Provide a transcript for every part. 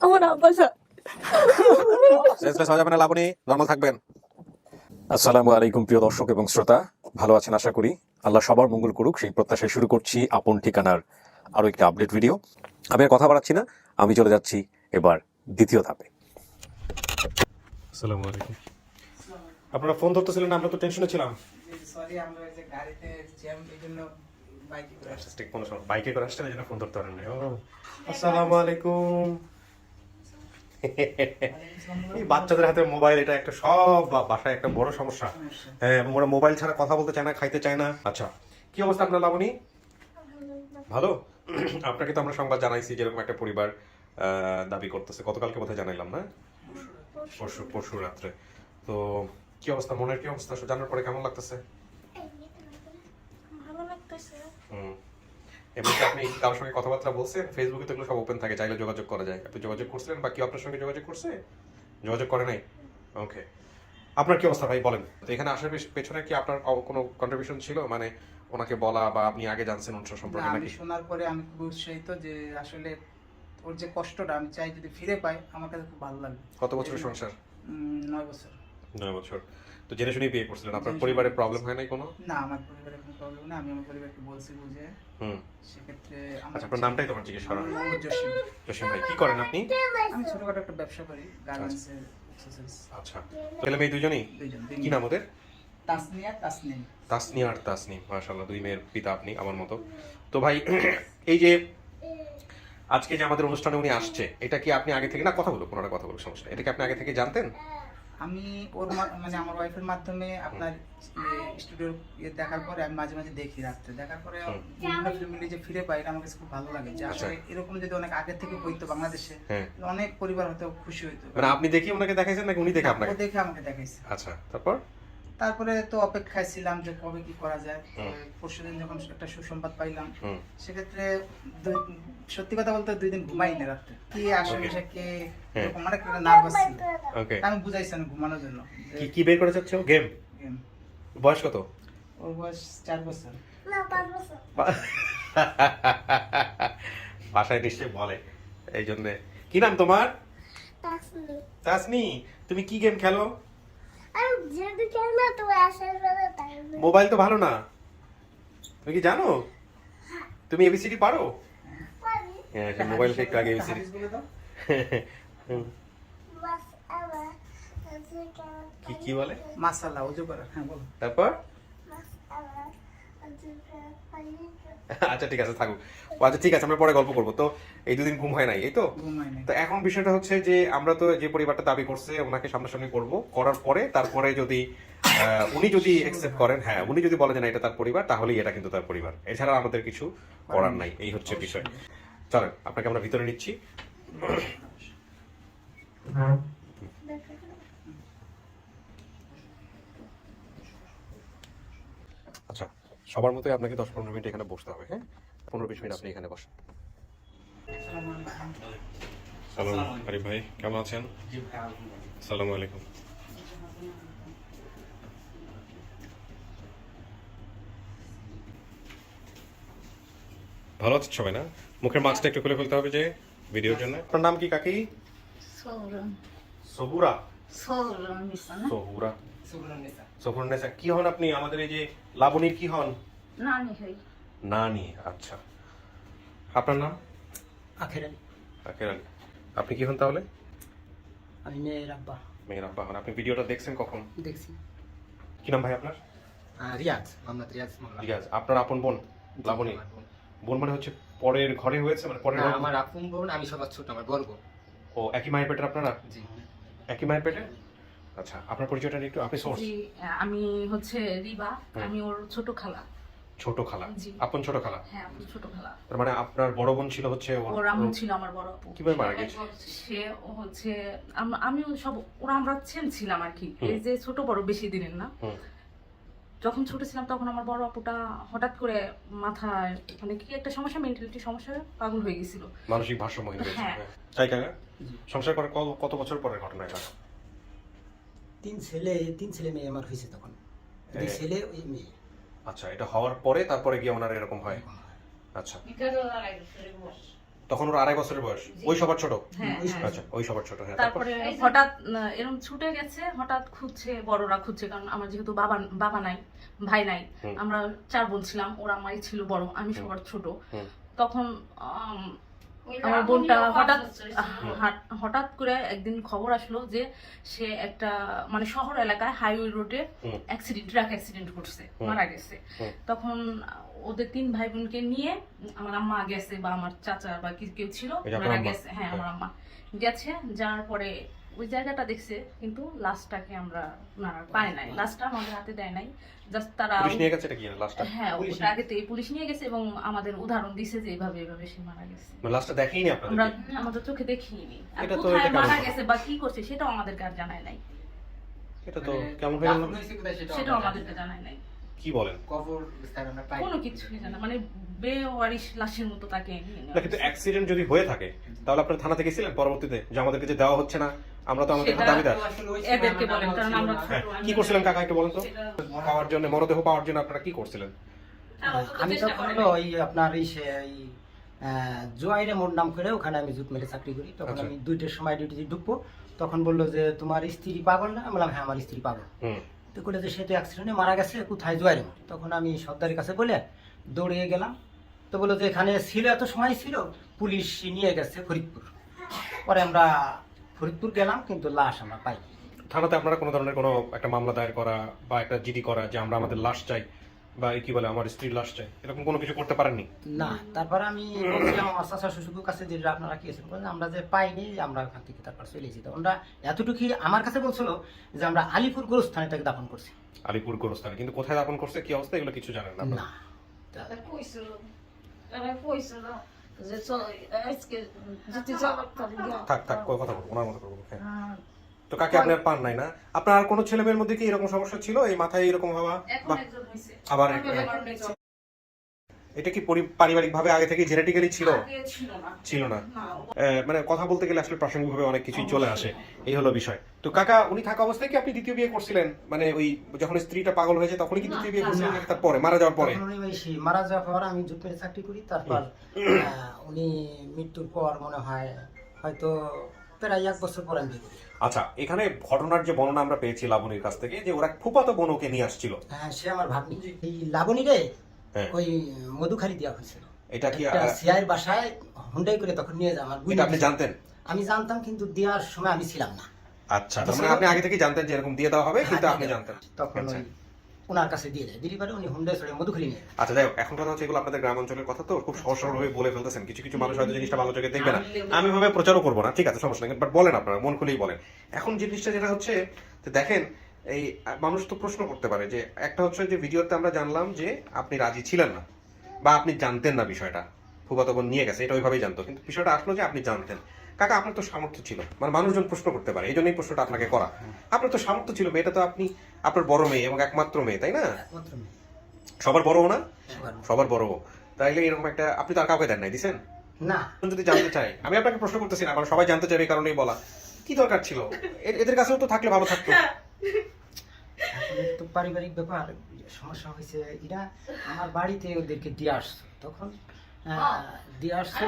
আমার আব্বা সা- সেন্সলেস হয়ে যাবেন লাবণী নর্মাল থাকবেন। আসসালামু আলাইকুম প্রিয় দর্শক এবং শ্রোতা ভালো আছেন আশা করি? আল্লাহ সবার মঙ্গল করুক সেই প্রত্যাশায় শুরু করছি আপন ঠিকানার আরও একটি আপডেট ভিডিও আমি আর কথা বাড়াচ্ছি না আমি চলে যাচ্ছি এবার দ্বিতীয় ধাপে। আসসালামু আলাইকুম। আপনারা ফোন ধরতেছিলেন না, আমরা তো টেনশনে ছিলাম। সরি আমরা যে গাড়িতে জ্যাম বাইকে করে বাইকে আসছেন এই জন্য ফোন ধরতে পারেন না। আসসালামু আলাইকুম। এই বাচ্চাদের হাতে মোবাইল এটা একটা সব বা- বাসায় একটা বড় সমস্যা। হ্যাঁ ওরা মোবাইল ছাড়া কথা বলতে চায় না খাইতে চায় না। আচ্ছা কি অবস্থা আপনার লাবণী? ভালো? আপনাকে তো আমরা সংবাদ জানাইছি যেরকম একটা পরিবার দাবি করতেছে। গতকালকে বোধহয় জানাইলাম না? পরশু পরশু রাত্রে। তো কি অবস্থা? মনের কি অবস্থা? জানার পরে কেমন লাগতেছে? ভালো লাগতেছে। হুম। এমনিতে আপনি কারোর সঙ্গে কথাবার্তা বলছেন ফেসবুকে তো এগুলো সব ওপেন থাকে চাইলে যোগাযোগ করা যায়। আপনি যোগাযোগ করছিলেন বা কেউ আপনার সঙ্গে যোগাযোগ করছে? যোগাযোগ করে নাই? ওকে আপনার কি অবস্থা ভাই বলেন। তো এখানে আসার পেছনে কি আপনার কোনো কন্ট্রিবিউশন ছিল? মানে ওনাকে বলা বা আপনি আগে জানছেন অনুষ্ঠান সম্পর্কে আমি শোনার পরে আমি খুব উৎসাহিত যে আসলে ওর যে কষ্টটা আমি চাই যদি ফিরে পাই আমার কাছে খুব ভালো লাগবে। কত বছরের সংসার? নয় বছর। নয় বছর। তো জেনে শুনেই বিয়ে করছিলেন? আপনার পরিবারে প্রবলেম হয় নাই কোনো? না আমার পরিবারে কোনো প্রবলেম না আমি আমার পরিবারকে বলছি বুঝে। হুম। সেক্ষেত্রে আচ্ছা আপনার নামটাই তোমার জিজ্ঞেস করা নাম জসিম। জসিম ভাই কি করেন আপনি? আমি ছোটখাটো একটা ব্যবসা করি গার্মেন্টসের আচ্ছা। ছেলে মেয়ে দুজনেই কি নাম ওদের? তাসনিয়া তাসনিম। তাসনিয়া আর তাসনিম মাশাআল্লাহ দুই মেয়ের পিতা আপনি আমার মতো। তো ভাই এই যে আজকে যে আমাদের অনুষ্ঠানে উনি আসছে এটা কি আপনি আগে থেকে না কথা বলুক ওনারা কথা বলুক সমস্যা এটা কি আপনি আগে থেকে জানতেন? আমি ওর মানে আমার ওয়াইফের মাধ্যমে আপনার স্টুডিও ইয়ে দেখার পরে আমি মাঝে মাঝে দেখি রাত্রে। দেখার পরে বিভিন্ন ফ্যামিলি যে ফিরে পাই এটা আমার কাছে খুব ভালো লাগে যে আচ্ছা। আসলে এরকম যদি অনেক আগে থেকে হইতো বাংলাদেশে হ্যাঁ। অনেক পরিবার হয়তো খুশি হইতো। মানে আপনি দেখি ওনাকে দেখাইছেন নাকি উনি দেখে আপনাকে? দেখে আমাকে দেখাইছে। আচ্ছা তারপর? তারপরে তো অপেক্ষায় ছিলাম যে কবে কি করা যায়। পরশু দিন যখন একটা সুসংবাদ পাইলাম সেক্ষেত্রে সত্যি কথা বলতে দুই দিন ঘুমাই না রাত্রে। কি আসলে সে কে। এরকম অনেক নার্ভাস ছিল। আমি বুঝাইছি আমি ঘুমানোর জন্য। কি কি বের করে যাচ্ছে ও গেম বয়স কত? ওর বয়স চার বছর। বাসায় নিশ্চয়ই বলে। এই জন্য কি নাম তোমার? তাসনি। তাসনি তুমি কি গেম খেলো? মোবাইল তো ভালো না। তুমি কি জানো? তুমি এবিসিডি পারো? হ্যাঁ মোবাইল থেকে আগে এবিসিডি কি কি বলে? মাসালা উজু করা। হ্যাঁ বলো। তারপর? আচ্ছা ঠিক আছে থাকুক। আচ্ছা ঠিক আছে আমরা পরে গল্প করব। তো এই দুদিন ঘুম হয় নাই এই তো? তো এখন বিষয়টা হচ্ছে যে আমরা তো যে পরিবারটা দাবি করছে ওনাকে সামনাসামনি করব। করার পরে তারপরে যদি আহ, উনি যদি একসেপ্ট করেন হ্যাঁ উনি যদি বলেন যে না এটা তার পরিবার তাহলেই এটা কিন্তু তার পরিবার। এছাড়া আমাদের কিছু করার নাই এই হচ্ছে বিষয়। চলেন আপনাকে আমরা ভিতরে নিচ্ছি আচ্ছা সবার মতোই আপনাকে দশ পনেরো মিনিট এখানে বসতে হবে হ্যাঁ? পনেরো বিশ মিনিট আপনি এখানে বসেন। সালাম আরিফ ভাই কেমন আছেন? সালামু আলাইকুম। ভালো আছেন সবাই না? মুখের মাছটা একটু খুলে ফেলতে হবে যে ভিডিওর জন্য। আপনার নাম কি কাকি? সবুরা সবুরা সুবর্ণনেসা। সফরনেসা কি হন আপনি? আমাদের এই যে লাবণীর কি হন? নানি হই। নানি আচ্ছা। আপনার নাম? আখের আলী। আখের আলী। আপনি কি হন তাহলে? আমি মেয়ের আব্বা। মেয়ের আব্বা হন। আপনি ভিডিওটা দেখছেন কখন? দেখছি। কি নাম ভাই আপনার? রিয়াজ মোহাম্মদ রিয়াজ মোল্লা। রিয়াজ আপনার আপন বোন? লাবণী? বোন। বোন মানে হচ্ছে পরের ঘরে হয়েছে? মানে পরের আমার আপন বোন আমি সবার ছোট আমার বড় বোন। ও একই মায়ের পেটের আপনারা? জি। একই মায়ের পেটে আচ্ছা আপনার পরিচয়টা একটু আপনি সোর্স জি আমি হচ্ছে রিবা আমি ওর ছোট খালা। ছোট খালা? আপন ছোট খালা? হ্যাঁ আপনি ছোট খালা। তার মানে আপনার বড় বোন ছিল হচ্ছে ওর- ওর আম্মু ছিল আমার বড় আপু। কীভাবে মারা গেছে? সে হচ্ছে আম- সব ওরা আমরা সেম ছিলাম আর কি। এই যে ছোট বড় বেশি দিনের না? যখন ছোট ছিলাম তখন আমার বড় আপুটা হঠাৎ করে মাথায় মানে কি একটা সমস্যা মেন্টালিটি সমস্যা পাগল হয়ে গেছিল। মানসিক ভারসাম্যহীন হয়েছে হ্যাঁ। হ্যাঁ। তাই কাকা? সংসার করে কত- কত বছর পরের ঘটনা এটা? তিন ছেলে তিন ছেলে মেয়ে আমার হয়েছে তখন। দুই ছেলে ওই মেয়ে। আচ্ছা এটা হওয়ার পরে তারপরে গিয়ে ওনার এরকম হয়? আচ্ছা। তখন ওর আড়াই বছরের বয়স? ওই সবার ছোট? হ্যাঁ হ্যাঁ। আচ্ছা ওই সবার ছোট হ্যাঁ তারপরে? হঠাৎ এরকম ছুটে গেছে হঠাৎ খুঁজছে বড়রা খুঁজছে কারণ আমার যেহেতু বাবা বাবা নাই ভাই নাই আমরা চার বোন ছিলাম ওরা মাই ছিল বড় আমি সবার ছোট। তখন আমার বোনটা হঠাৎ হঠাৎ করে একদিন খবর আসলো যে সে একটা মানে শহর এলাকায় হাইওয়ে রোডে অ্যাক্সিডেন্ট ট্রাক অ্যাক্সিডেন্ট করছে মারা গেছে। তখন ওদের তিন ভাই বোনকে নিয়ে আমার আম্মা গেছে বা আমার চাচা বা কি কেউ ছিল আম্মা? গেছে। হ্যাঁ আমার আম্মা গেছে যাওয়ার পরে ওই জায়গাটা দেখছে কিন্তু লাশটাকে আমরা ওনারা পাই নাই। লাশটা আমাদের হাতে দেয় নাই। জাস্ট তারা পুলিশ নিয়ে গেছে এটা কি লাস্টটা হ্যাঁ ওটা আগে থেকে পুলিশ নিয়ে গেছে এবং আমাদের উদাহরণ দিছে যে এভাবে এভাবে সে মারা গেছে। মানে লাস্টটা দেখিনি আমরা আপনাদের আমাদের চোখে দেখিনি। আর তো কোথায় এটা মারা গেছে বা কি করছে সেটাও আমাদেরকে আর জানায় নাই। এটা তো মানে কেমন হয়ে গেল? সেটাও আমরা জানি আমাদেরকে জানায় নাই। কি বলেন? কবর স্থান পাই কোনো কিছুই জানা মানে বেওয়ারিশ লাশের মতো তাকে কিন্তু অ্যাক্সিডেন্ট যদি হয়ে থাকে তাহলে আপনার থানাতে গেছিলেন পরবর্তীতে? যে আমাদেরকে যে দেওয়া হচ্ছে না? আমরা তো আমাদের দাবিদার। এদেরকে বলেন কারণ আমরা। হ্যাঁ কি আমি- করছিলেন কাকা একটু বলেন তো? পাওয়ার জন্য মরদেহ পাওয়ার জন্য আপনারা কি করছিলেন? হ্যাঁ, আমি করে নাই। ওই আপনার এই সে আহ, জোয়াইরে মোর নাম করে ওখানে আমি জুট মেলে চাকরি করি। তখন আচ্ছা। আমি দুইটার সময় ডিউটিতে ঢুকবো। তখন বলল যে তোমার স্ত্রী পাগল না? আমি বললাম হ্যাঁ আমার স্ত্রী পাগল। হুম। তো বলে যে সে তো অ্যাক্সিডেন্টে মারা গেছে কোথায় জোয়াইরে মোড় তখন আমি সর্দারের কাছে বলে দৌড়িয়ে গেলাম। তো বলল যে এখানে ছিল এত সময় ছিল পুলিশ নিয়ে গেছে ফরিদপুর। পরে আমরা ফরিদপুর গেলাম কিন্তু লাশ আমরা পাই থানাতে আপনারা কোনো ধরনের কোনো একটা মামলা দায়ের করা বা একটা জিডি করা যে আমরা আমাদের লাশ চাই বা কি বলে আমার স্ত্রীর লাশ চাই এরকম কোনো কিছু করতে পারেননি? না তারপর আমি বলছিলাম আমার চাচা শ্বশুরের কাছে যে আপনারা কি আছেন বললেন, আমরা যে পাইনি আমরা ওখান থেকে তারপর চলে এসেছি। তো ওরা এতটুকুই আমার কাছে বলছিল যে আমরা আলিপুর গোরস্থানে তাকে দাফন করছি। আলিপুর গোরস্থানে কিন্তু কোথায় দাপন করছে কি অবস্থা এগুলো কিছু জানেন না আপনারা? না। তারা কইছিল তারা কইছিল যে আজকে যদি যাবার থাক থাক কয় কথা বলব ওনার মতো করব হ্যাঁ। তো কাকে আপনার পান নাই না? আপনার আর কোনো ছেলে মেয়ের মধ্যে কি এরকম সমস্যা ছিল? এই মাথায় এরকম হওয়া আবার আমি এক- আমার মেয়ে এটা কি পারিবারিক ভাবে আগে থেকে জেনেটিক্যালি ছিল? ছিল না। ছিল না। না। মানে কথা বলতে গেলে আসলে প্রাসঙ্গিকভাবে অনেক কিছুই চলে আসে। এই হলো বিষয়। তো কাকা উনি থাকা অবস্থায় কি আপনি দ্বিতীয় বিয়ে করছিলেন? মানে ওই যখন স্ত্রীটা পাগল হয়েছে তখনই কি দ্বিতীয় বিয়ে করছিলেন তারপরে? মারা যাওয়ার পরে? তখন মারা যাওয়ার পর আমি মেলে চাকরি করি তারপর উনি মৃত্যুর পর মনে হয় হয়তো প্রায় এক বছর পর আমি আচ্ছা এখানে ঘটনার যে বর্ণনা আমরা পেয়েছি লাবণীর কাছ থেকে যে ওরা ফুপাতো বোন ওকে নিয়ে আসছিল। হ্যাঁ সে আমার ভাগ্নি। এই লাবণী রে। ওই মধুখালি দেওয়া হয়েছিল। এটা কি সিআইয়ের বাসায় হুন্ডাই করে তখন নিয়ে যাও আমার এটা আপনি জানতেন? আমি জানতাম কিন্তু দেওয়ার সময় আমি ছিলাম না। আচ্ছা তার মানে আপনি আগে থেকে জানতেন যে এরকম দিয়ে দেওয়া হবে কিন্তু আপনি জানতেন। তখন আচ্ছা। ওনার কাছে দিয়ে দেয়। দিদি পারে উনি হুন্ডাই চড়ে মধুখালি নিয়ে আচ্ছা যাই এখন কথা হচ্ছে এগুলো আপনাদের গ্রাম অঞ্চলের কথা তো খুব সহজ সরল ভাবে বলে ফেলতেছেন। কিছু কিছু মানুষ হয়তো জিনিসটা ভালো চোখে দেখবে না। আমি ভাবে প্রচারও করব না ঠিক আছে সমস্যা নেই। বাট বলেন আপনারা মন খুলেই বলেন। এখন জিনিসটা যেটা হচ্ছে দেখেন এই মানুষ তো প্রশ্ন করতে পারে যে একটা হচ্ছে যে ভিডিওতে আমরা জানলাম যে আপনি রাজি ছিলেন না বা আপনি জানতেন না বিষয়টা। ফুফাতো বোন নিয়ে গেছে এটা ওইভাবেই জানতো। কিন্তু বিষয়টা আসলো যে আপনি জানতেন। কাকা আপনার তো সামর্থ্য ছিল। মানে মানুষজন প্রশ্ন করতে পারে এই জন্যই প্রশ্নটা আপনাকে করা। আপনার তো সামর্থ্য ছিল মেয়েটা তো আপনি আপনার বড় মেয়ে এবং একমাত্র মেয়ে তাই না? সবার বড় না? সবার বড়। তাইলে এরকম একটা আপনি তার কাউকে দেন নাই দিছেন? না। যদি জানতে চাই আমি আপনাকে প্রশ্ন করতেছি না কারণ সবাই জানতে চাইবে এই কারণেই বলা। কি দরকার ছিল? এদের কাছেও তো থাকলে ভালো থাকতো। তো পারিবারিক ব্যাপার সমস্যা হয়েছে। এরা আমার বাড়িতে ওদেরকে দিয়ে আসতো তখন দিয়ে আসতো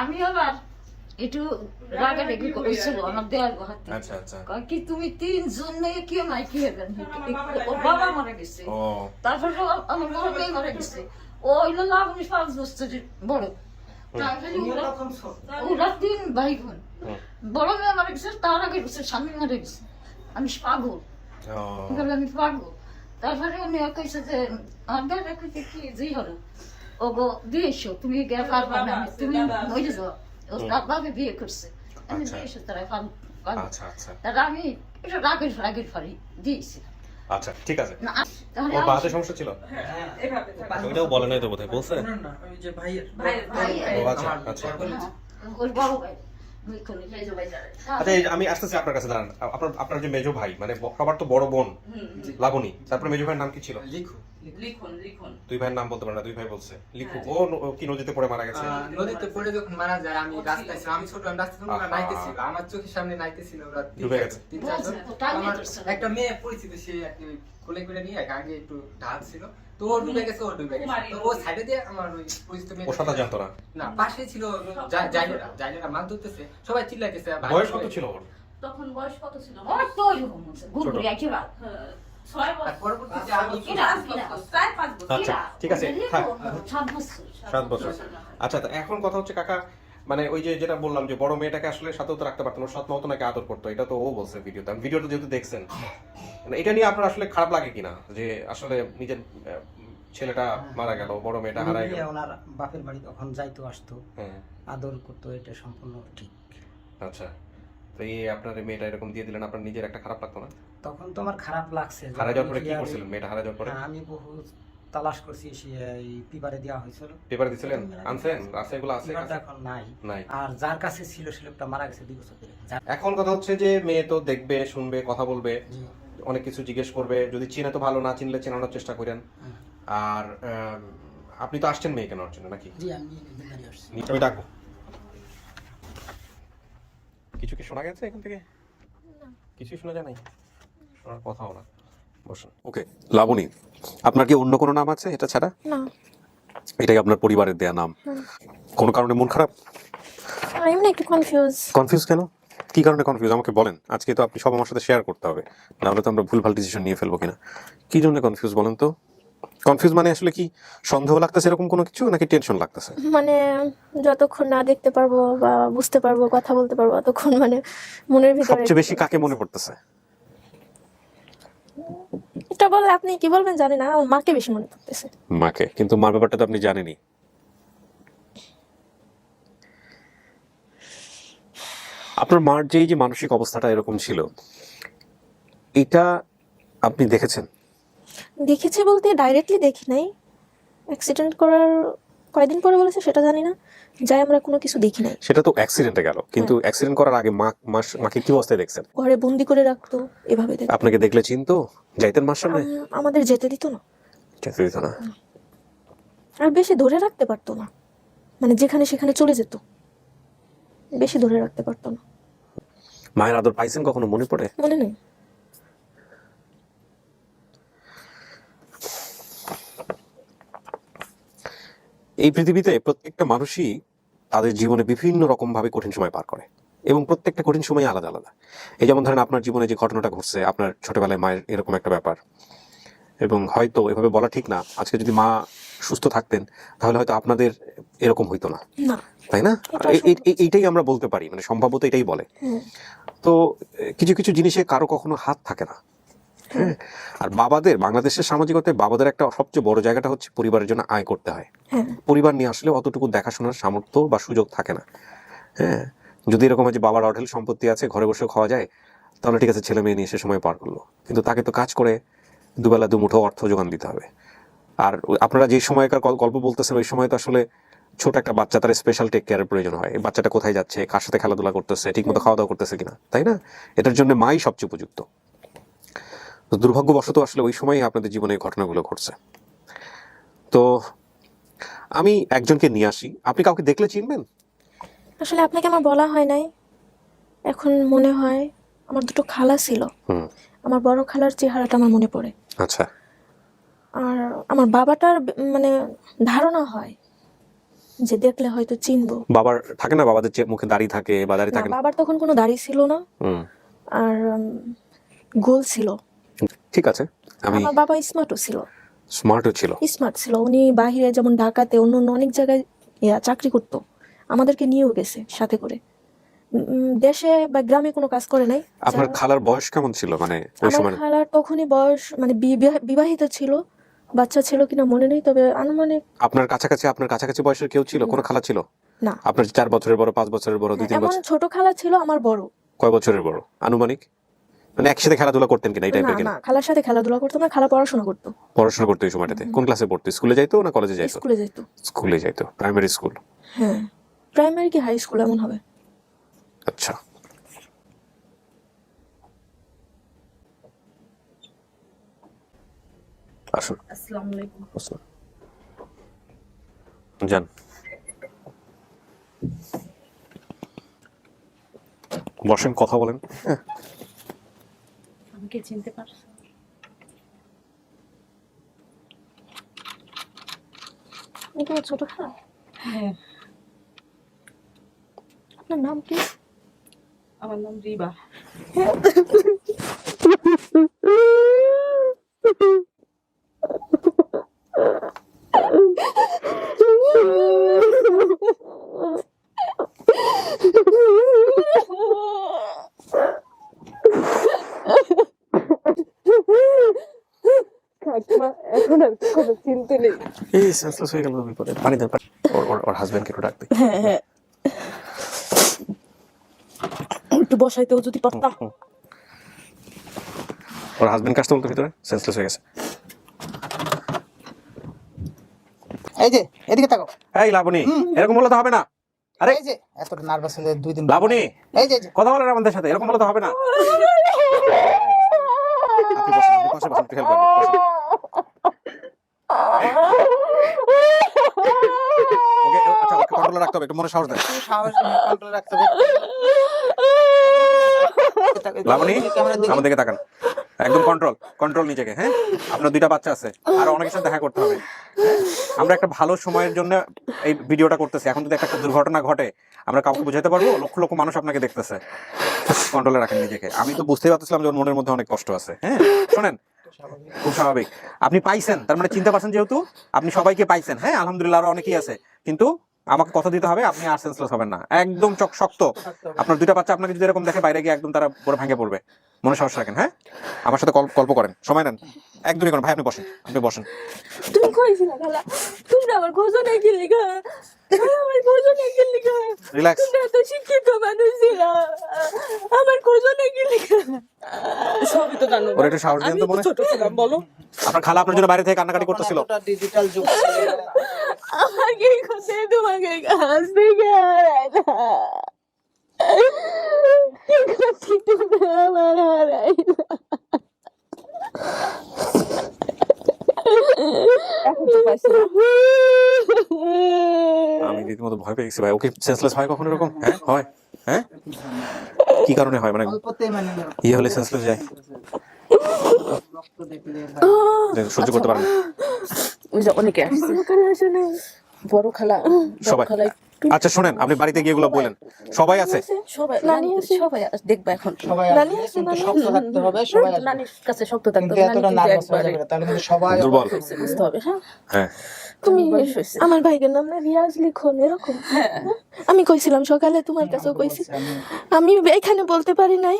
আমি আবার একটু রাগারাগি করেছিল আমার দেয়ার হাতে আচ্ছা আচ্ছা। কি তুমি তিনজন মেয়ে কেউ নাই কি হবে ওর বাবা মারা গেছে। তারপরে আমার বড় মেয়ে মারা গেছে। ও হইল লাবণী পাঁচ বছরের বড়। ওরা- তখন ছোট। ওরা তিন ভাই বোন বড় মেয়ে মারা গেছে তার আগে গেছে স্বামী মারা গেছে। আমি পাগল। আমি পাগল। তারপরে উনি কইছে যে আগে রেখেছে কি জি হলো। ও গো দিয়েছ তুমি গে পারবা না তুমি মরে যাও। ও তার বাবা বিয়ে করছে। আমি আচ্ছা। তারা আচ্ছা আচ্ছা। তারা আমি এটা রাগের রাগের ফারি দিয়েছি। আচ্ছা ঠিক আছে। ওর বাহাতে সমস্যা ছিল? ওইটাও বলে নাই তো বোধহয় বলছে? না, ওই যে ভাইয়ের। ভাইয়ের- ভাইয়ের। আচ্ছা আমার আচ্ছা। হ্যাঁ। আচ্ছা আমি আসতেছি আপনার কাছে দাঁড়ান। আপনার আপনার যে মেজো ভাই মানে সবার তো বড় বোন লাবণী তারপরে মেজো ভাইয়ের নাম কি ছিল? লিখো। লিখুন। লিখুন দুই ভাইয়ের নাম বলতে পারে না দুই ভাই বলছে। লিখু ও কি নদীতে পড়ে মারা গেছে? নদীতে পড়ে যখন মারা যায় আমি রাস্তায় ছিলাম। আমি ছোট আমি রাস্তায় ছিলাম, ওরা। নাইতেছিল। আমার চোখের সামনে নাইতেছিল ওরা ডুবে গেছে। তিন চারজন। একটা মেয়ে পরিচিত সে আর কি কোলে করে নিয়ে আগে একটু ঢাল ছিল। তো ও ডুবে গেছে ও ডুবে গেছে। তো ও সাইডে দিয়ে আমার ওই পরিচিত মেয়ে ও সাঁতার জানতো না না পাশে ছিল জাইনেরা জাইনেরা মাছ ধরতেছে। সবাই চিল্লাইতেছে ভাই, বয়স কত ছিল ওর? তখন বয়স কত ছিল? ওর তো ওইরকম হচ্ছে, ঘুরঘুরি একেবারে। আচ্ছা ঠিক আছে এরা থাক। তো সাত বছর। সাত বছর। আচ্ছা এখন কথা হচ্ছে কাকা মানে ওই যে যেটা বললাম যে বড় মেয়েটাকে আসলে সাথেও তো রাখতে পারতেন ওর সৎ মাও তো নাকি আদর করতো এটা তো ও বলছে ভিডিওতে। আমি ভিডিওটা যেহেতু দেখছেন মানে এটা নিয়ে আপনার আসলে খারাপ লাগে কিনা? যে আসলে নিজের ছেলেটা মারা গেল বড় মেয়েটা হারাই গেল। ওনার বাপের বাড়ি তখন যাইতো আসতো। হ্যাঁ। আদর করতো এটা সম্পূর্ণ ঠিক। আচ্ছা তো এই আপনার মেয়েটা এরকম দিয়ে দিলেন আপনার নিজের একটা খারাপ লাগতো না? তখন তো আমার খারাপ লাগছে হারা যাওয়ার পরে আমি কি করছিলেন? মেয়েটা হারা যাওয়ার পরে? হ্যাঁ, আমি বহু তালাশ করছি সে এই পেপারে দেওয়া হয়েছিল। পেপার দিছিলেন? আনছেন? আছে এগুলো আছে এখন নাই। নাই। আর যার কাছে ছিল সে লোকটা মারা গেছে দুই বছর ধরে। এখন কথা হচ্ছে যে মেয়ে তো দেখবে শুনবে কথা বলবে অনেক কিছু জিজ্ঞেস করবে। যদি চিনে তো ভালো না চিনলে চেনানোর চেষ্টা করেন। আর আম, আপনি তো আসছেন মেয়ে কেনার জন্য নাকি? জি আমি এখানে আসছি। আমি ডাকবো। কিছু কি শোনা গেছে এখান থেকে? কিছুই শোনা যায় নাই? শোনার কথাও না। বসুন। ওকে লাবণী আপনার কি অন্য কোনো নাম আছে এটা ছাড়া? না। এটাই আপনার পরিবারের দেয়া নাম। কোনো কারণে মন খারাপ? একটু কনফিউজ কনফিউজ কেন? কি কারণে কনফিউজ আমাকে বলেন। আজকে তো আপনি সব আমার সাথে শেয়ার করতে হবে। নাহলে তো আমরা ভুলভাল ডিসিশন নিয়ে ফেলব কিনা। কি জন্য কনফিউজ বলেন তো? কনফিউজ মানে আসলে কি সন্দেহ লাগতেছে এরকম কোনো কিছু নাকি টেনশন লাগতেছে? মানে যতক্ষণ না দেখতে পারব বা বুঝতে পারব কথা বলতে পারব ততক্ষণ মানে মনের ভিতরে সবচেয়ে বেশি কাকে মনে পড়তেছে? এটা বলে আপনি কি বলবেন জানি না আমার মাকে বেশি মনে পড়তেছে। মাকে কিন্তু মার ব্যাপারটা তো আপনি জানেনই। আপনার মার যে এই যে মানসিক অবস্থাটা এরকম ছিল এটা আপনি দেখেছেন? দেখেছি বলতে ডাইরেক্টলি দেখি নাই। অ্যাক্সিডেন্ট করার কয়দিন পরে বলেছে সেটা জানি না। যাই আমরা কোনো কিছু দেখি নাই। সেটা তো অ্যাক্সিডেন্টে গেল। কিন্তু অ্যাক্সিডেন্ট করার আগে মা মাকে কি অবস্থায় দেখছেন? ঘরে বন্দি করে রাখতো এভাবে দেখ আপনাকে দেখলে চিনতো? যাইতেন মার সামনে? আমাদের যেতে দিত না। যেতে দিত না। আর বেশি ধরে রাখতে পারতো না। মানে যেখানে সেখানে চলে যেত। বেশি ধরে রাখতে পারতো না। মায়ের আদর পাইছেন কখনো? মনে পড়ে? মনে নেই। এই পৃথিবীতে প্রত্যেকটা মানুষই তাদের জীবনে বিভিন্ন রকম ভাবে কঠিন সময় পার করে এবং প্রত্যেকটা কঠিন সময় আলাদা আলাদা। এই যেমন ধরেন আপনার জীবনে যে ঘটনাটা ঘটছে আপনার ছোটবেলায় মায়ের এরকম একটা ব্যাপার এবং হয়তো এভাবে বলা ঠিক না আজকে যদি মা সুস্থ থাকতেন তাহলে হয়তো আপনাদের এরকম হইতো না। তাই না? এইটাই আমরা বলতে পারি মানে সম্ভবত এটাই বলে। তো কিছু কিছু জিনিসে কারও কখনো হাত থাকে না। হ্যাঁ আর বাবাদের বাংলাদেশের সামাজিকতায় বাবাদের একটা সবচেয়ে বড় জায়গাটা হচ্ছে পরিবারের জন্য আয় করতে হয়। হ্যাঁ। পরিবার নিয়ে আসলে অতটুকু দেখাশোনার সামর্থ্য বা সুযোগ থাকে না। হ্যাঁ যদি এরকম হয় যে বাবার অঢেল সম্পত্তি আছে ঘরে বসে খাওয়া যায় তাহলে ঠিক আছে ছেলে মেয়ে নিয়ে সে সময় পার করল। কিন্তু তাকে তো কাজ করে দুবেলা দুমুঠো অর্থ যোগান দিতে হবে। আর আপনারা যে সময়কার গল্প বলতেছেন ওই সময় তো আসলে ছোট একটা বাচ্চা তার স্পেশাল টেক কেয়ারের প্রয়োজন হয়। এই বাচ্চাটা কোথায় যাচ্ছে কার সাথে খেলাধুলা করতেছে ঠিকমতো খাওয়া দাওয়া করতেছে কিনা তাই না? এটার জন্য মাই সবচেয়ে উপযুক্ত। তো দুর্ভাগ্যবশত আসলে ওই সময়ই আপনাদের জীবনে এই ঘটনাগুলো ঘটছে। তো আমি একজনকে নিয়ে আসি। আপনি কাউকে দেখলে চিনবেন? আসলে আপনাকে আমার বলা হয় নাই। এখন মনে হয় আমার দুটো খালা ছিল। হুম। আমার বড় খালার চেহারাটা আমার মনে পড়ে। আচ্ছা। আর আমার বাবাটার মানে ধারণা হয় যে দেখলে হয়তো চিনবো। বাবার থাকে না? বাবাদের মুখে দাড়ি থাকে বা দাড়ি থাকে বাবার তখন কোনো দাড়ি ছিল না। আর গোল ছিল। ঠিক আছে আমি আমার বাবা স্মার্টও ছিল। স্মার্টও ছিল। স্মার্ট ছিল। উনি বাহিরে যেমন ঢাকাতে অন্য অন্য অনেক জায়গায় চাকরি করতো। আমাদেরকে নিয়েও গেছে সাথে করে। দেশে বা গ্রামে কোনো কাজ করে নাই। আপনার খালার বয়স কেমন ছিল? মানে ওই আমার খালার তখনই বয়স মানে বিবাহ- বিবাহিত ছিল। বাচ্চা ছিল কিনা মনে নেই তবে আনুমানিক আপনার কাছাকাছি আপনার কাছাকাছি বয়সের কেউ ছিল? কোনো খালা ছিল? না। আপনার চার বছরের বড় পাঁচ বছরের বড় দুই তিন এমন বছর ছোট খালা ছিল আমার বড়। কয় বছরের বড়? আনুমানিক? মানে একসাথে খেলাধুলা করতেন কিনা এই না টাইপের কিনা? না খালার সাথে খেলাধুলা করতো না খালা পড়াশোনা করতো। পড়াশোনা করতো এই সময়টাতে? কোন ক্লাসে পড়তো? স্কুলে যাইতো না কলেজে যাইতো? স্কুলে যেত স্কুলে যাইতো প্রাইমারি স্কুল হ্যাঁ প্রাইমারি কি হাই স্কুল এমন হবে? আচ্ছা। আসুন। আসসালামু আলাইকুম। আসুন। যান। বসেন কথা বলেন। তুমি কি চিনতে পারছ? ছোট খালা হ্যাঁ। আপনার নাম কি? আমার নাম রিবা। কোনো এই সেন্সলেস হয়ে গেল বিপদে পানি দেন ওর ওর ওর হাজবেন্ডকে একটু ডাকতে হ্যাঁ হ্যাঁ। একটু বসাইতেও যদি পারতাম ওর হাজবেন্ড কাজটা বলতো ভিতরে সেন্সলেস হয়ে গেছে। এই যে এদিকে তাকাও। এই লাবণী এরকম বলে তো হবে না। আরে এই যে এত নার্ভাস হলে দুই দিন লাবণী এই যে এই যে। কথা বলেন আমাদের সাথে এরকম বলে তো হবে না। আপনি বসেন আপনি পাশে বসেন একটু help করেন, বসেন। ওকে আচ্ছা হ্যাঁ? আপনার দুইটা বাচ্চা আছে, আর অনেকের সাথে দেখা করতে হবে। হ্যাঁ? আমরা একটা ভালো সময়ের জন্য এই ভিডিওটা করতেছি। এখন যদি একটা দুর্ঘটনা ঘটে, আমরা কাউকে বুঝাতে পারব? লক্ষ লক্ষ মানুষ আপনাকে দেখতেছে। কন্ট্রোলে রাখেন নিজেকে। আমি তো বুঝতেই পারতেছিলাম যে মনের মধ্যে অনেক কষ্ট আছে হ্যাঁ? শোনেন খুব স্বাভাবিক। আপনি পাইছেন তার মানে চিন্তা পাচ্ছেন যেহেতু আপনি সবাইকে পাইছেন। হ্যাঁ আলহামদুলিল্লাহ আরও অনেকেই আছে। কিন্তু আমাকে কথা দিতে হবে আপনি আর সেন্সলেস হবেন না। একদম চক শক্ত। আপনার দুইটা বাচ্চা আপনাকে যদি এরকম দেখে বাইরে গিয়ে একদম তারা পুরো ভেঙে পড়বে। মনে সাহস রাখেন হ্যাঁ? আমার সাথে গল্প- গল্প করেন। সময় নেন। একদমই করেন। ভাই আপনি বসেন। আপনি বসেন। তুমি কইছিল খালা? তোমরা আমার খোঁজো না কি লিখা? আমার খোঁজো না কি লিখা? রিল্যাক্স তোমরা তো শিক্ষিত মানুষ ছিলা। আমার খোঁজো না কি লিখা? সবই তো জানো। ওরা একটু সাহস দেন আমি তো তো মনে ছোট ছিলাম বলো। আপনার খালা আপনার জন্য বাইরে থেকে কান্নাকাটি করতেছিল। ডিজিটাল যুগ আমাকে কোথায় তোমাকে কাছ থেকে হারাইলা কি আমার হারাইলা এখন তো পাইছি না। আমি রীতিমতো ভয় পেয়ে গেছি ভাই। ওকে সেন্সলেস হয় কখনো এরকম? হ্যাঁ হয়। হ্যাঁ? কি কারণে হয়? মানে মানে ইয়ে হলে সেন্সলেস যায়। সহ্য করতে পারে না। ওই যে অনেকে আসছে। বড় খালা বড় সবাই খালা আচ্ছা শোনেন আপনি বাড়িতে গিয়ে এগুলো বলেন। সবাই আছে? সবাই নানি আছে? সবাই দেখবা এখন। সবাই নানি আছে, নানি? শক্ত থাকতে হবে সবাই নানির কাছে শক্ত থাকতে হবে নানি কিন্তু নার্ভাস হয়ে একবারে যাবে না, তাহলে কিন্তু সবাই দুর্বল। বুঝতে হবে হ্যাঁ? হ্যাঁ। তুমি আমার ভাইকে নাম না রিয়াজ লিখুন এরকম। আমি কইছিলাম সকালে তোমার কাছেও কইছি। আমি এখানে বলতে পারি নাই।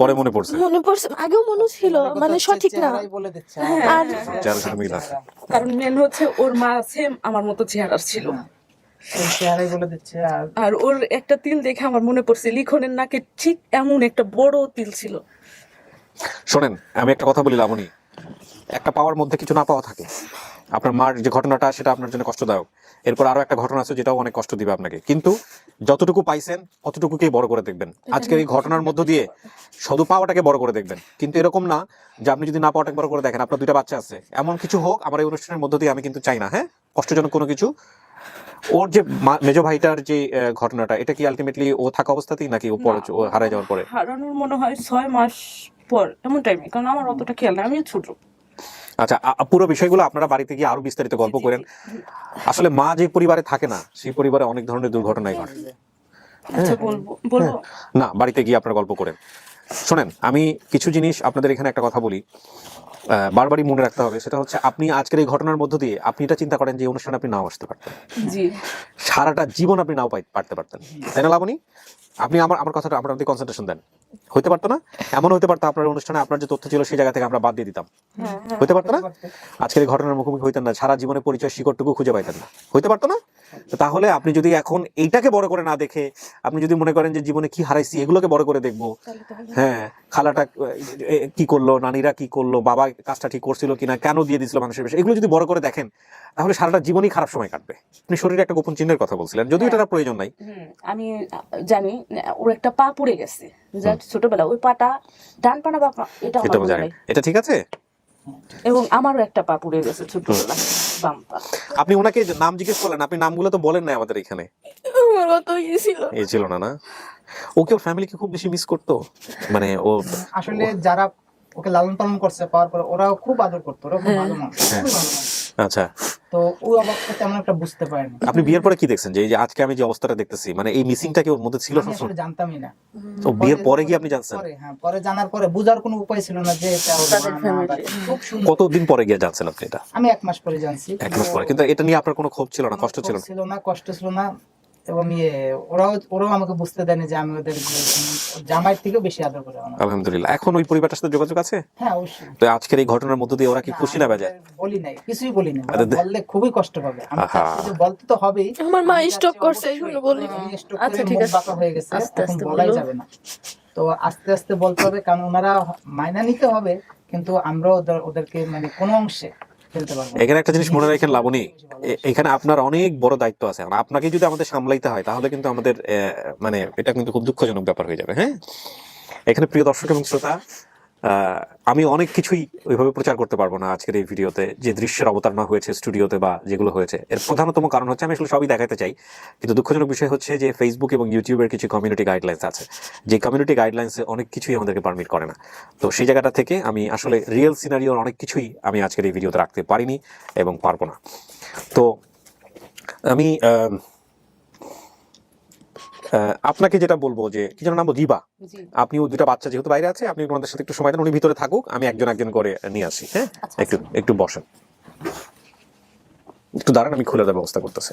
পরে মনে পড়ছে। মনে পড়ছে আগেও মনে ছিল মানে সঠিক না। বলে দিচ্ছে। আর যার সাথে মিল আছে। কারণ মেন হচ্ছে ওর মা সেম আমার মতো চেহারার ছিল। সেই চেহারাই বলে দিচ্ছে আর আর ওর একটা তিল দেখে আমার মনে পড়ছে লিখনের নাকে ঠিক এমন একটা বড় তিল ছিল। শোনেন আমি একটা কথা বলি লাবণী। একটা পাওয়ার মধ্যে কিছু না পাওয়া থাকে। আপনার মার যে ঘটনাটা সেটা আপনার জন্য কষ্টদায়ক। এরপর আরও একটা ঘটনা আছে যেটাও অনেক কষ্ট দিবে আপনাকে। কিন্তু যতটুকু পাইছেন অতটুকুকেই বড় করে দেখবেন। আজকের এই ঘটনার মধ্য দিয়ে শুধু পাওয়াটাকে বড় করে দেখবেন। কিন্তু এরকম না যে আপনি যদি না পাওয়াটাকে বড় করে দেখেন আপনার দুইটা বাচ্চা আছে। এমন কিছু হোক আমার এই অনুষ্ঠানের মধ্য দিয়ে আমি কিন্তু চাই না হ্যাঁ? কষ্টজনক কোনো কিছু। ওর যে মেজো ভাইটার যে ঘটনাটা এটা কি আলটিমেটলি ও থাকা অবস্থাতেই নাকি ও পরে ও হারায় যাওয়ার পরে? হারানোর মনে হয় ছয় মাস পর এমন টাইমে কারণ আমার অতটা খেয়াল নেই আমি ছোট। আচ্ছা পুরো বিষয়গুলো আপনারা বাড়িতে গিয়ে আরও বিস্তারিত গল্প করেন। আসলে মা যে পরিবারে থাকে না সেই পরিবারে অনেক ধরনের দুর্ঘটনাই ঘটে। আচ্ছা বলব বলব। না বাড়িতে গিয়ে আপনারা গল্প করেন। শোনেন আমি কিছু জিনিস আপনাদের এখানে একটা কথা বলি। আহ, বারবারই মনে রাখতে হবে সেটা হচ্ছে আপনি আজকের এই ঘটনার মধ্য দিয়ে আপনি এটা চিন্তা করেন যে অনুষ্ঠানে আপনি নাও আসতে পারতেন। সারাটা জীবন আপনি নাও পাই- পারতে পারতেন। তাই না লাবণী? আপনি আমার আমার কথাটা আপনার প্রতি কনসেন্ট্রেশন দেন। হইতে পারতো না? এমন হইতে পারতো আপনার অনুষ্ঠানে আপনার যে তথ্য ছিল সেই জায়গা থেকে আমরা বাদ দিয়ে দিতাম। হইতে পারতো না? আজকের ঘটনার মুখোমুখি হইতেন না। সারা জীবনে পরিচয় শিকড়টুকু খুঁজে পাইতেন না। হইতে পারতো না? তাহলে আপনি যদি এখন এইটাকে বড় করে না দেখে আপনি যদি মনে করেন যে জীবনে কি হারাইছি এগুলোকে বড় করে দেখব। হ্যাঁ খালাটা কি করল নানিরা কি করল বাবা কাজটা ঠিক করছিল কিনা কেন দিয়ে দিছিল মানুষের বেশি এগুলো যদি বড় করে দেখেন তাহলে সারাটা জীবনই খারাপ সময় কাটবে। আপনি শরীরে একটা গোপন চিহ্নের কথা বলছিলেন যদিও এটা প্রয়োজন নাই। আমি জানি ওর একটা পা পড়ে গেছে ছোটবেলা ওই পাটা ডান পা না বা এটা। এটা ঠিক আছে? এবং আমারও একটা পা পড়ে গেছে ছোটবেলা। আপনি ওনাকে নাম জিজ্ঞেস করলেন আপনি নামগুলো তো বলেন না আমাদের এখানে। আমার কত ছিল না। না ওকে ওর ফ্যামিলিকে খুব বেশি মিস করতো? মানে ও আসলে যারা ওকে লালন পালন করছে পাওয়ার পর ওরাও খুব আদর করতো ওরা খুব খুবই ভালো মানুষ। আচ্ছা। তো ওই অবস্থা তেমন একটা বুঝতে পারিনি। আপনি বিয়ের পরে কি দেখছেন? যে এই যে আজকে আমি যে অবস্থাটা দেখতেছি মানে এই মিসিংটা কি ওর মধ্যে ছিল আমি আসলে জানতামই না। তো বিয়ের পরে কি আপনি জানছেন? পরে হ্যাঁ পরে জানার পরে বোঝার কোনো উপায় ছিল না যে এটা ওর মা না, বা- খুব সুন্দর। কতদিন পরে গিয়ে জানছেন আপনি এটা? আমি এক মাস পরে জানছি। এক মাস পরে কিন্তু এটা নিয়ে আপনার কোনো ক্ষোভ ছিল না কষ্ট ছিল না? ছিল না কষ্ট ছিল না। এবং ইয়ে ওরাও ওরাও আমাকে বুঝতে দেয়নি যে আমি ওদের জামাইয়ের থেকেও বেশি আদর করে আমার আলহামদুলিল্লাহ। এখন ওই পরিবারটার সাথে যোগাযোগ আছে? হ্যাঁ অবশ্যই। তো আজকের এই ঘটনার মধ্য দিয়ে ওরা কি খুশি না বেজায়? বলি নাই কিছুই বলি না আরে দে- বললে খুবই কষ্ট পাবে। বলতে তো হবেই। আমার মা চাচ্ছি করছে বলি আচ্ছা, ঠিক আছে। হয়ে গেছে আস্তে এখন আস্তে বলাই যাবে না। তো আস্তে আস্তে বলতে হবে কারণ ওনারা মাইনা নিতে হবে কিন্তু আমরা ওদের ওদেরকে মানে কোনো অংশে। এখানে একটা জিনিস মনে রাখেন, লাবণী এখানে আপনার অনেক বড় দায়িত্ব আছে। আপনাকে যদি আমাদের সামলাইতে হয়, তাহলে কিন্তু আমাদের মানে এটা কিন্তু খুব দুঃখজনক ব্যাপার হয়ে যাবে হ্যাঁ? এখানে প্রিয় দর্শক এবং শ্রোতা আমি অনেক কিছুই ওইভাবে প্রচার করতে পারব না আজকের এই ভিডিওতে, যে দৃশ্যের অবতারণা হয়েছে স্টুডিওতে বা যেগুলো হয়েছে। এর প্রধানতম কারণ হচ্ছে, আমি আসলে সবই দেখাতে চাই, কিন্তু দুঃখজনক বিষয় হচ্ছে যে ফেসবুক এবং ইউটিউবের কিছু কমিউনিটি গাইডলাইন্স আছে। যে কমিউনিটি গাইডলাইন্সে অনেক কিছুই আমাদেরকে পারমিট করে না। তো সেই জায়গাটা থেকে আমি আসলে রিয়েল সিনারিওর অনেক কিছুই আমি আজকের এই ভিডিওতে রাখতে পারিনি এবং পারব না। তো আমি আপনাকে যেটা বলব যে কি যেন নাম বল? রিবা। আপনিও দুটা বাচ্চা যেহেতু বাইরে আছে আপনি ওনাদের সাথে একটু সময় দেন উনি ভিতরে থাকুক আমি একজন একজন করে নিয়ে আসি হ্যাঁ? একটু একটু বসেন। একটু দাঁড়ান আমি খুলে দেওয়ার ব্যবস্থা করতেছি।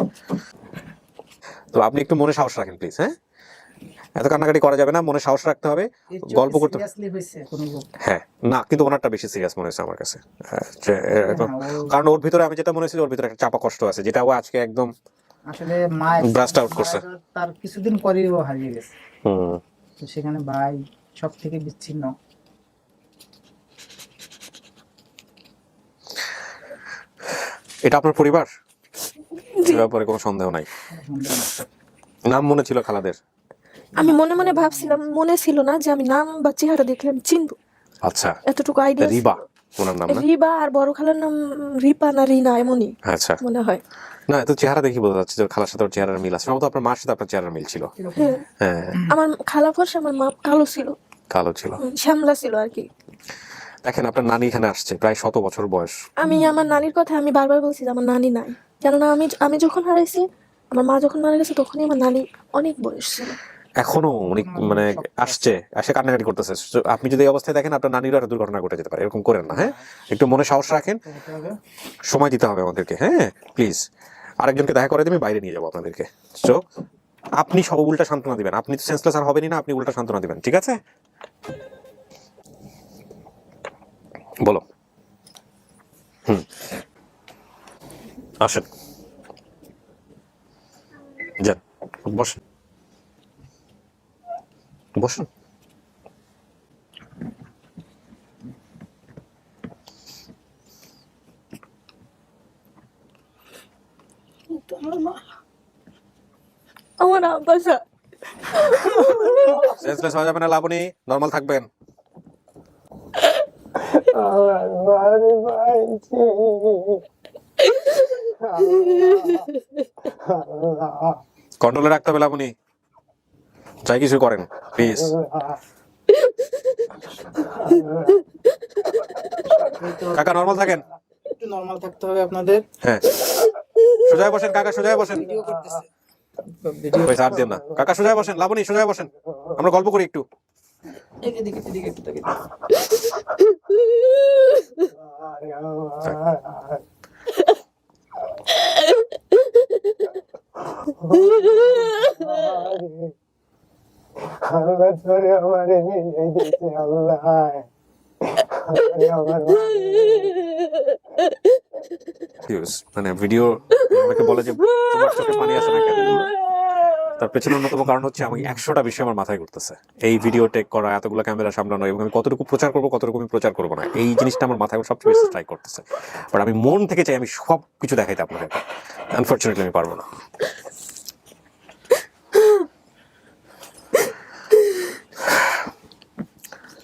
তো আপনি একটু মনে সাহস রাখেন প্লিজ হ্যাঁ? এত কান্নাকাটি করা যাবে না মনে সাহস রাখতে হবে গল্প করতে। হ্যাঁ না কিন্তু ওনারটা বেশি সিরিয়াস মনে হয়েছে আমার কাছে। হ্যাঁ, কারণ ওর ভিতরে আমি যেটা মনে হয়েছিল ওর ভিতরে একটা চাপা কষ্ট আছে যেটা ও আজকে একদম আসলে মা out করছে। তার কিছুদিন পরেই ও হারিয়ে গেছে। হুম, তো সেখানে ভাই সব থেকে বিচ্ছিন্ন। এটা আপনার পরিবার? ব্যাপারে কোনো সন্দেহ নাই? নাম মনে ছিল খালাদের? আমি মনে মনে ভাবছিলাম মনে ছিল না যে আমি নাম বা চেহারা দেখলে আমি চিনবো। আচ্ছা। এতটুকু আইডিয়া রিবা। ওনার নাম রিবা আর বড় খালার নাম রিপা না রিনা এমনই আচ্ছা। মনে হয়। না এত চেহারা দেখি বোঝা যাচ্ছে যে খালার সাথে ওর চেহারার মিল আছে। সম্ভবত আপনার মার সাথে আপনার চেহারার মিল ছিল। হ্যাঁ। হ্যাঁ। আমার খালা ফর্সা আমার মা কালো ছিল। কালো ছিল। শ্যামলা ছিল আর কি। দেখেন আপনার নানি এখানে আসছে প্রায় শত বছর বয়স। আমি আমার নানির কথা আমি বারবার বলছি যে আমার নানি নাই। কেননা আমি আমি যখন হারাইছি আমার মা যখন মারা গেছে তখনই আমার নানি অনেক বয়স ছিল। এখনও উনি মানে আসছে আসে কান্নাকাটি করতেছে। আপনি যদি এই অবস্থায় দেখেন আপনার নানিরও একটা দুর্ঘটনা ঘটে যেতে পারে। এরকম করেন না হ্যাঁ? একটু মনে সাহস রাখেন। সময় দিতে হবে আমাদেরকে হ্যাঁ? প্লিজ আরেকজনকে দেখা করে আমি বাইরে নিয়ে যাব আপনাদেরকে। তো আপনি সব উল্টা সান্ত্বনা দিবেন। আপনি তো সেন্সলেস আর হবেনই না আপনি উল্টা সান্ত্বনা দিবেন ঠিক আছে? বলো। হুম। আসেন। যান বসেন। বসুন। আমার আব্বা সেন্সলেস হয়ে যাবেন না লাবণী নর্মাল থাকবেন। কন্ট্রোলে রাখতে হবে লাবণী। যাই কিছু করেন প্লিজ কাকা নর্মাল থাকেন? একটু নর্মাল থাকতে হবে আপনাদের। হ্যাঁ। সোজায় বসেন কাকা সোজায় বসেন। ভিডিও করতেছে। ওই দেন না। কাকা সোজায় বসেন লাবণী সোজায় বসেন। আমরা গল্প করি একটু। এদিকে এদিকে একটু দেখে Views, মানে ভিডিও আমাকে বলে যে তার পেছনে অন্যতম কারণ হচ্ছে আমি একশোটা আমার মাথায় এই ভিডিও করা এতগুলো ক্যামেরা সামলানো এবং আমি কতটুকু প্রচার করব কতটুকু আমি প্রচার করব না এই জিনিসটা আমার মাথায় সবচেয়ে বেশি স্ট্রাইক করতেছে। আমি মন থেকে চাই আমি সব কিছু দেখাইতে আনফর্চুনেটলি আমি পারব না।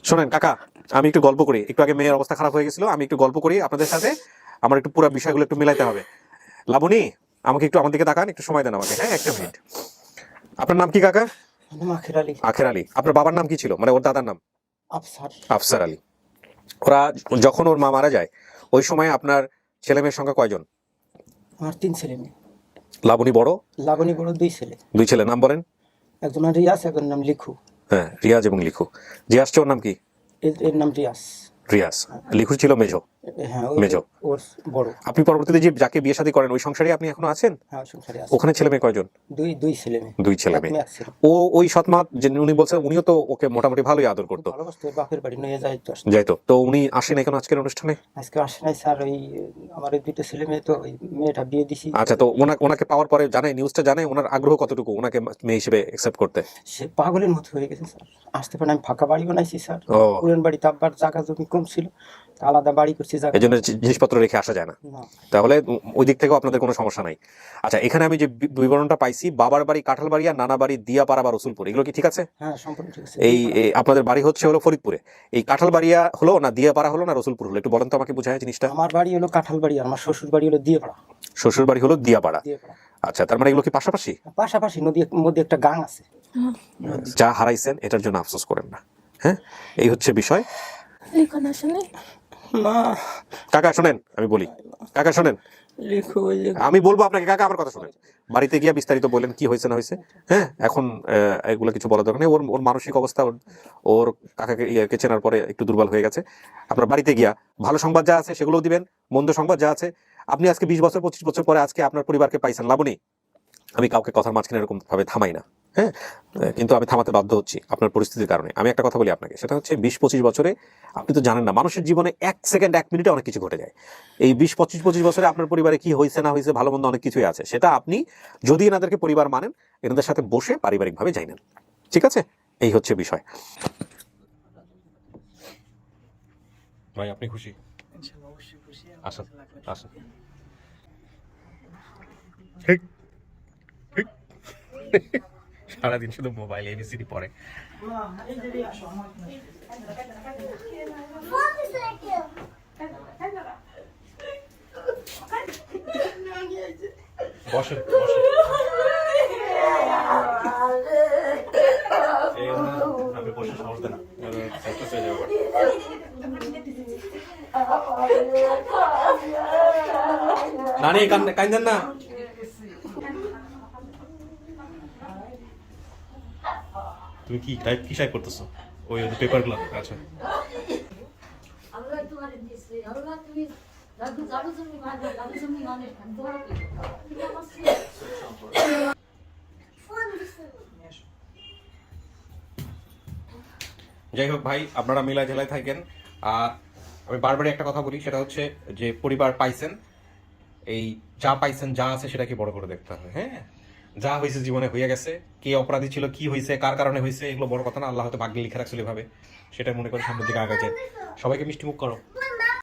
শোনেন কাকা আমি একটু গল্প করি। একটু আগে মেয়ের অবস্থা খারাপ হয়ে গেছিল আমি একটু গল্প করি আপনাদের সাথে। আমার একটু পুরো বিষয়গুলো একটু মিলাইতে হবে। লাবণী আমাকে একটু আমার দিকে তাকান একটু সময় দেন আমাকে হ্যাঁ একটা মিনিট আপনার নাম কি কাকা? আখের আলী। আখের আলী। আপনার বাবার নাম কি ছিল? মানে ওর দাদার নাম? আফসার। আফসার আলী। ওরা যখন ওর মা মারা যায় ওই সময় আপনার ছেলে মেয়ের সংখ্যা কয়জন? আমার তিন ছেলে মেয়ে। লাবণী বড়? লাবণী বড় দুই ছেলে। দুই ছেলে নাম বলেন। একজন রিয়াস একজনের নাম লিখু। হ্যাঁ রিয়াজ এবং লিখু। রিয়াজ চোর নাম কি? এর নাম রিয়াস রিয়াজ। লিখু ছিল মেজো ওই- মেজো। বড়। আপনি পরবর্তীতে যে যাকে বিয়ে শাদী করেন ওই সংসারে আপনি এখনও আছেন? হ্যাঁ সংসারে আছে। ওখানে ছেলে মেয়ে কয়জন? দুই দুই ছেলে মেয়ে দুই ছেলে। মেয়ে। ও ওই সৎমা যে উনি বলছেন উনিও তো ওকে মোটামুটি ভালোই আদর করতো। বাপের বাড়ি নিয়ে যায় তো। যাইতো তো। উনি আসেন এখন আজকের অনুষ্ঠানে? আজকে আসে নাই স্যার ওই আমার ওই দুটো ছেলে মেয়ে তো ওই মেয়েটা বিয়ে দিছি। আচ্ছা তো ওনাকে ওনাকে পাওয়ার পরে জানে নিউজটা জানে ওনার আগ্রহ কতটুকু ওনাকে মেয়ে হিসেবে অ্যাকসেপ্ট করতে? সে পাগলের মতো হয়ে গেছে স্যার। আসতে পারে আমি ফাঁকা বাড়ি বানাইছি স্যার। পুরান বাড়িতে আব্বার জায়গা জমি কম ছিল। আলাদা বাড়ি করছি এই জন্য জিনিসপত্র রেখে আসা যায় না। তাহলে ওই দিক থেকেও আপনাদের কোনো সমস্যা নাই। আচ্ছা এখানে আমি যে বিবরণটা পাইছি বাবার বাড়ি কাঁঠালবাড়ি আর নানা বাড়ি দিয়াপাড়া বা রসুলপুর এগুলো কি ঠিক আছে? হ্যাঁ সম্পূর্ণ ঠিক আছে। এই আপনাদের বাড়ি হচ্ছে হলো ফরিদপুরে। এই কাঁঠালবাড়িয়া হলো না দিয়াপাড়া হলো না রসুলপুর হলো? একটু বলেন তো আমাকে বোঝায় জিনিসটা। আমার বাড়ি হলো কাঁঠাল বাড়ি আর আমার শ্বশুর বাড়ি হলো দিয়ে পাড়া শ্বশুর বাড়ি হলো দিয়াপাড়া। পাড়া আচ্ছা তার মানে এগুলো কি পাশাপাশি? পাশাপাশি নদী মধ্যে একটা গাং আছে। যা হারাইছেন এটার জন্য আফসোস করেন না। হ্যাঁ এই হচ্ছে বিষয়। লিখন আসলে কাকা শোনেন আমি বলি। কাকা শোনেন। আমি বলব আপনাকে কাকা আমার কথা শোনেন। বাড়িতে গিয়ে বিস্তারিত বলেন কি হয়েছে না হয়েছে। হ্যাঁ এখন এগুলো কিছু বলা দরকার নেই। ওর ওর মানসিক অবস্থা ওর ওর কাকাকে ইয়েকে চেনার পরে একটু দুর্বল হয়ে গেছে। আপনার বাড়িতে গিয়া ভালো সংবাদ যা আছে সেগুলোও দিবেন মন্দ সংবাদ যা আছে। আপনি আজকে বিশ বছর পঁচিশ বছর পরে আজকে আপনার পরিবারকে পাইছেন লাভ নেই আমি কাউকে কথার মাঝখানে এরকম ভাবে থামাই না। হ্যাঁ? কিন্তু আমি থামাতে বাধ্য হচ্ছি আপনার পরিস্থিতির কারণে। আমি একটা কথা বলি আপনাকে। সেটা হচ্ছে বিশ পঁচিশ বছরে আপনি তো জানেন না মানুষের জীবনে এক সেকেন্ড এক মিনিটে অনেক কিছু ঘটে যায়। এই বিশ পঁচিশ পঁচিশ বছরে আপনার পরিবারে কি হয়েছে না হয়েছে ভালো মন্দ অনেক কিছুই আছে। সেটা আপনি যদি এনাদেরকে পরিবার মানেন এনাদের সাথে বসে পারিবারিকভাবে যাই নেন। ঠিক আছে? এই হচ্ছে বিষয়। ভাই আপনি খুশি? ইনশাআল্লাহ অবশ্যই খুশি। আসুন, আসুন। ঠিক। ঠিক। সারাদিন শুধু মোবাইল এবিসিডি পড়ে। নানি কান- কান্দেন না। তুমি কি টাইপ কি টাইপ করতেছো? ওই পেপারগুলো আচ্ছা। যাই হোক ভাই আপনারা মিলাই জেলায় থাকেন। আর আমি বারবারই একটা কথা বলি সেটা হচ্ছে যে পরিবার পাইছেন এই যা পাইছেন যা আছে সেটাকে বড় করে দেখতে হবে হ্যাঁ? যা হয়েছে জীবনে হয়ে গেছে, কে অপরাধী ছিল, কি হয়েছে, কার কারণে হয়েছে, এগুলো বড় কথা না, আল্লাহ হয়তো ভাগ্যে লিখে রাখছিল এভাবে সেটা মনে করে সামনের দিকে আগাচ্ছে সবাইকে মিষ্টি মুখ করো।